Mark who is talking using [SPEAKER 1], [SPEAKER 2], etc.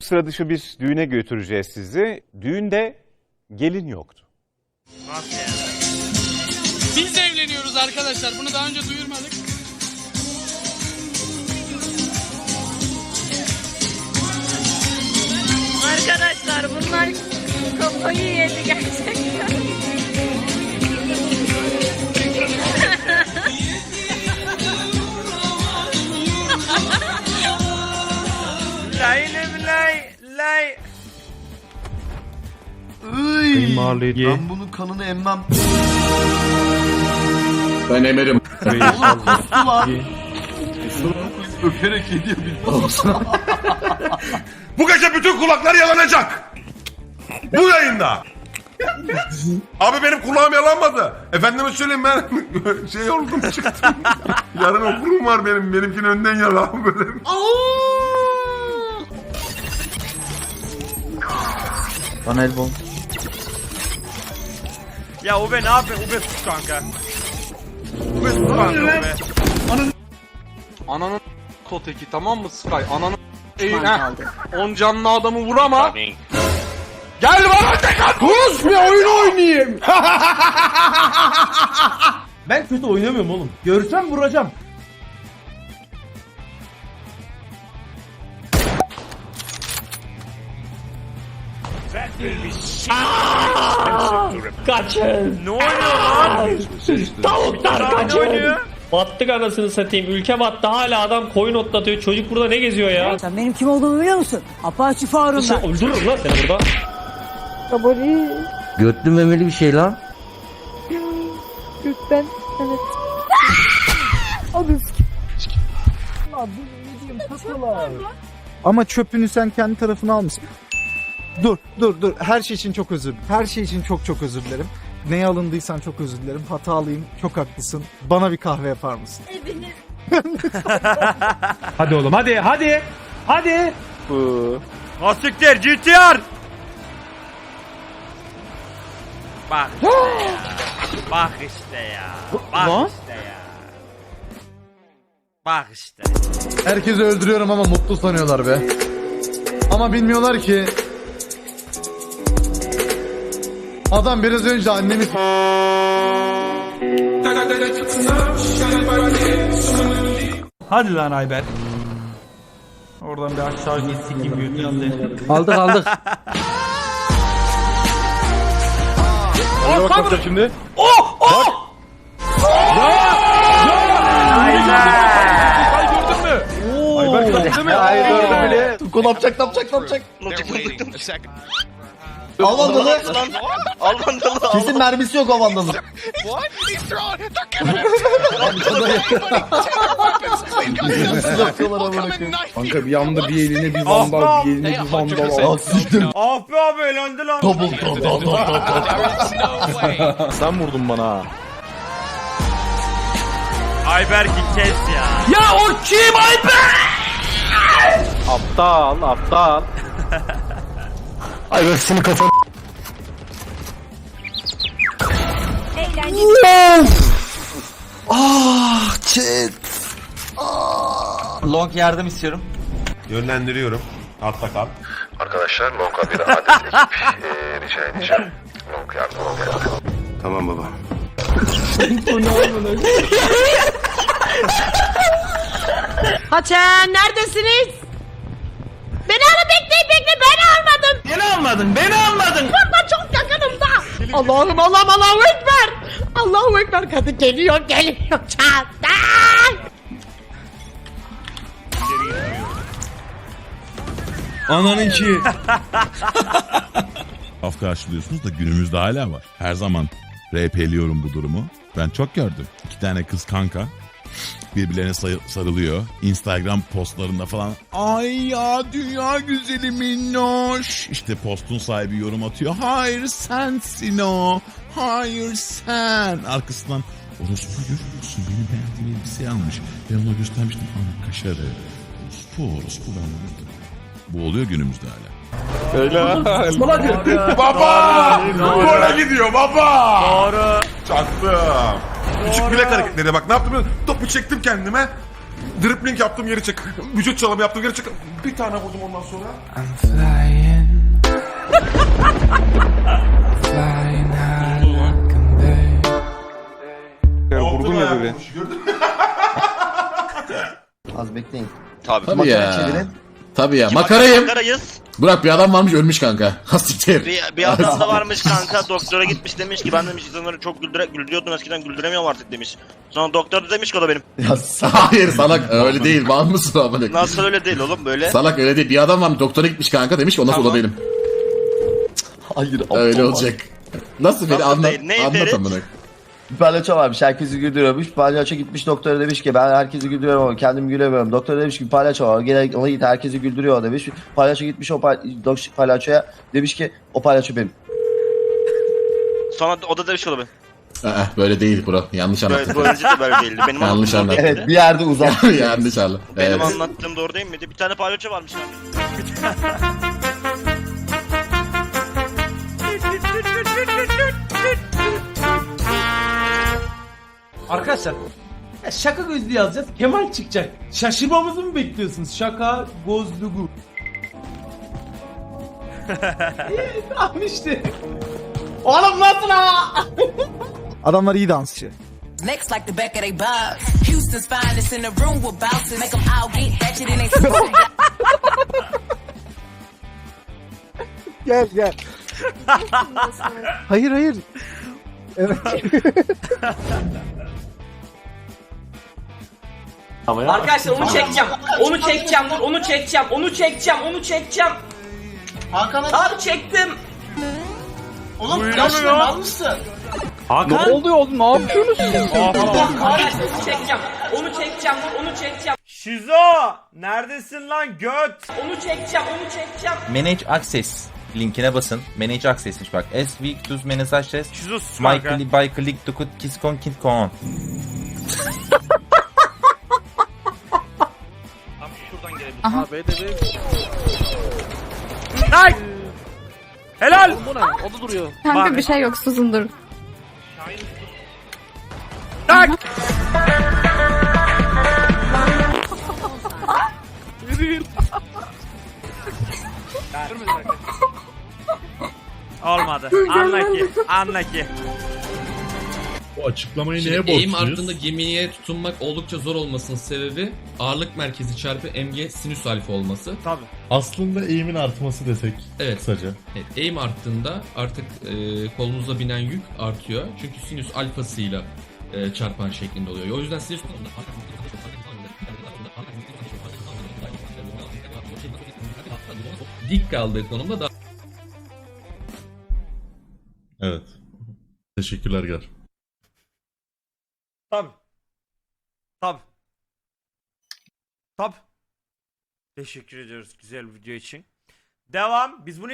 [SPEAKER 1] Sıra dışı bir düğüne götüreceğiz sizi. Düğünde gelin yoktu.
[SPEAKER 2] Biz evleniyoruz arkadaşlar. Bunu daha önce duyurmadık.
[SPEAKER 3] Arkadaşlar bunlar kafayı yedi gerçekten.
[SPEAKER 4] Iy, ben bunun kanını emmem.
[SPEAKER 5] Ben emerim.
[SPEAKER 4] Oğlum kustu lan. Öperek yediyor bir
[SPEAKER 6] Bu gece bütün kulaklar yalanacak. Bu yayında. Abi benim kulağım yalanmadı. Efendime söyleyeyim ben şey oldum çıktım. Yarın okulum var benim. Benimkinin önden yalan böyle.
[SPEAKER 4] Bana elbom.
[SPEAKER 7] Ya Ube ne yapıyorsun? Ube sus kanka. Ube sus kanka Ube.
[SPEAKER 8] Ananın koteki tamam mı Sky? Ananın eğin heh. On canlı adamı vur ama. Gel bana tek at. Kus bir oyun oynayayım.
[SPEAKER 9] Ben kötü oynamıyorum oğlum. Görsem vuracağım.
[SPEAKER 10] Kaçın.
[SPEAKER 7] Ne oynuyor lan?
[SPEAKER 10] Tavuklar
[SPEAKER 7] Ne
[SPEAKER 10] kaçın.
[SPEAKER 7] oynuyor?
[SPEAKER 10] Battık anasını satayım. Ülke battı. Hala adam koyun otlatıyor. Çocuk burada ne geziyor ya?
[SPEAKER 3] Sen benim kim olduğumu biliyor musun? Apache Faruk'um
[SPEAKER 10] Sen öldürürüm lan seni burada.
[SPEAKER 9] Götlü memeli bir şey lan.
[SPEAKER 3] Gökten. Evet.
[SPEAKER 9] Ama çöpünü sen kendi tarafına almışsın. Dur dur dur her şey için çok özür Her şey için çok çok özür dilerim. Neye alındıysan çok özür dilerim. Hatalıyım. Çok haklısın. Bana bir kahve yapar mısın?
[SPEAKER 10] Hadi oğlum hadi hadi. Hadi.
[SPEAKER 7] Asiktir GTR. Bak işte ya. Bak işte ya. Bak işte ya. Bak işte.
[SPEAKER 9] Herkesi öldürüyorum ama mutlu sanıyorlar be. Ama bilmiyorlar ki Adam biraz önce annemi
[SPEAKER 2] Hadi lan Ayber. Oradan bir aşağı git sikeyim götünden de.
[SPEAKER 9] Aldık aldık.
[SPEAKER 4] Tuko ne yapacak ne yapacak ne yapacak? Al vandalı. Al vandalı. Kesin mermisi yok o vandalın. Nasıl yapıyorlar amına koyayım?
[SPEAKER 5] Kanka bir anda bir eline bir
[SPEAKER 7] Ah
[SPEAKER 5] vandal, bir eline bir vandal.
[SPEAKER 4] Aa siktir.
[SPEAKER 7] Ah be abi elendi lan.
[SPEAKER 4] Double double double double.
[SPEAKER 5] Sen vurdun bana ha.
[SPEAKER 7] Ayberk'i kes ya.
[SPEAKER 10] Ya o kim Ayber?
[SPEAKER 5] Aptal, aptal.
[SPEAKER 9] Ay ben senin kafanı
[SPEAKER 4] Ah chat. Long yardım istiyorum.
[SPEAKER 6] Yönlendiriyorum. Altta kal.
[SPEAKER 11] Arkadaşlar Lonka bir adet ekip rica edeceğim. Lonka yardıma geldi.
[SPEAKER 6] Tamam baba.
[SPEAKER 3] Haçen neredesiniz? Beni almadın,
[SPEAKER 2] beni almadın.
[SPEAKER 3] Burada çok yakınımda. Allah'ım Allah'ım Allahu Ekber. Allahu Ekber kadın geliyor geliyor çağatay.
[SPEAKER 2] Ananınki.
[SPEAKER 12] Af karşılıyorsunuz da günümüzde hala var. Her zaman RP'liyorum bu durumu. Ben çok gördüm. İki tane kız kanka birbirlerine sarılıyor. Instagram postlarında falan. Ay ya dünya güzeli minnoş. İşte postun sahibi yorum atıyor. Hayır sensin o. Hayır sen. Arkasından orospu görüyor musun? Benim beğendiğim elbiseyi almış. Ben ona göstermiştim. Ana kaşarı. Orospu orospu ben bunu Bu oluyor günümüzde hala.
[SPEAKER 6] Baba! Gole gidiyor baba!
[SPEAKER 7] Doğru.
[SPEAKER 6] Çaktım. Küçük bilek hareketleri bak ne yaptım? Topu çektim kendime. Dribbling yaptım geri çık. Vücut çalımı yaptım geri çık. Bir tane vurdum ondan sonra.
[SPEAKER 5] Vurdum ya
[SPEAKER 6] ayağı
[SPEAKER 5] böyle.
[SPEAKER 6] vurmuş, gördün mü?
[SPEAKER 4] Az bekleyin.
[SPEAKER 7] Tabii.
[SPEAKER 4] Tabii ya.
[SPEAKER 8] Tabii ya.
[SPEAKER 7] Makarayız.
[SPEAKER 8] Burak bir adam varmış ölmüş kanka. Hastiktir.
[SPEAKER 7] Bir, bir adam da varmış kanka doktora gitmiş demiş ki ben demiş insanları çok güldüre, güldürüyordum eskiden güldüremiyorum artık demiş. Sonra doktor da demiş ki o da benim.
[SPEAKER 8] Hayır salak öyle değil. Mal mısın amına?
[SPEAKER 7] Nasıl öyle değil oğlum böyle.
[SPEAKER 8] Salak öyle değil. Bir adam varmış doktora gitmiş kanka demiş ki o nasıl o da
[SPEAKER 7] Tamam.
[SPEAKER 8] benim.
[SPEAKER 4] Hayır.
[SPEAKER 8] Öyle olacak. Nasıl beni anlat. Anlat amına.
[SPEAKER 4] Bir palyaço varmış herkesi güldürüyormuş. Palyaço gitmiş doktora demiş ki ben herkesi güldürüyorum ama kendim gülemiyorum. Doktor demiş ki bir palyaço var gene ona git herkesi güldürüyor demiş. Palyaço gitmiş o pal palyaçoya demiş ki o palyaço benim.
[SPEAKER 7] Sonra o da demiş ki o da benim.
[SPEAKER 8] Aa, böyle değil bro. Yanlış
[SPEAKER 7] Böyle,
[SPEAKER 8] anlattın.
[SPEAKER 7] bu önce de böyle değildi. Benim
[SPEAKER 8] Yanlış anlattın.
[SPEAKER 4] Evet bir yerde uzak.
[SPEAKER 8] Yanlış anlattın.
[SPEAKER 7] Benim
[SPEAKER 8] Evet.
[SPEAKER 7] anlattığım doğru değil miydi? Bir tane palyaço varmış abi.
[SPEAKER 2] Arkadaşlar ya şaka gözlü yazacağız. Kemal çıkacak. Şaşırmamızı mı bekliyorsunuz? Şaka gözlüğü. Tamam işte. Oğlum nasıl ha?
[SPEAKER 9] Adamlar iyi dansçı.
[SPEAKER 3] Next like the back of they bobs. Houston's finest in the room with bouncers. Make them all get ratchet in they
[SPEAKER 9] Gel gel. hayır hayır. Evet.
[SPEAKER 10] Arkadaşlar onu çekeceğim. Onu çekeceğim. Dur onu çekeceğim. Onu çekeceğim. Onu çekeceğim. Hakan abi çektim. Oğlum yaşlı mal mısın?
[SPEAKER 5] Ne oluyor oğlum? Ne yapıyorsunuz?
[SPEAKER 10] Arkadaşlar onu çekeceğim. Onu çekeceğim. Dur onu çekeceğim.
[SPEAKER 7] Şizo! Neredesin lan göt?
[SPEAKER 10] Onu çekeceğim. Onu çekeceğim.
[SPEAKER 5] Manage Access linkine basın. Manage Access'miş bak. As we to manage access.
[SPEAKER 7] Şizo sus
[SPEAKER 5] My
[SPEAKER 7] kanka.
[SPEAKER 5] click by click to cut kiss con kid con.
[SPEAKER 7] Şuradan gelebilir.
[SPEAKER 3] Aha.
[SPEAKER 7] Abi de Ay! Helal!
[SPEAKER 3] Kanka bir şey yok susun dur.
[SPEAKER 7] Tak! Olmadı. Anla ki. Anla ki.
[SPEAKER 12] Bu açıklamayı
[SPEAKER 13] Şimdi eğim arttığında gemiye tutunmak oldukça zor olmasının sebebi ağırlık merkezi çarpı mg sinüs alfa olması.
[SPEAKER 7] Tabii.
[SPEAKER 12] Aslında eğimin artması desek
[SPEAKER 13] Evet.
[SPEAKER 12] kısaca.
[SPEAKER 13] evet eğim arttığında artık e, kolunuza binen yük artıyor. Çünkü sinüs alfasıyla e, çarpan şeklinde oluyor. O yüzden sinüs dik kaldığı konumda daha
[SPEAKER 12] Evet. Teşekkürler Gar.
[SPEAKER 7] Tabii. Tabii. Tabii. Teşekkür ediyoruz güzel video için. Devam. Biz bunu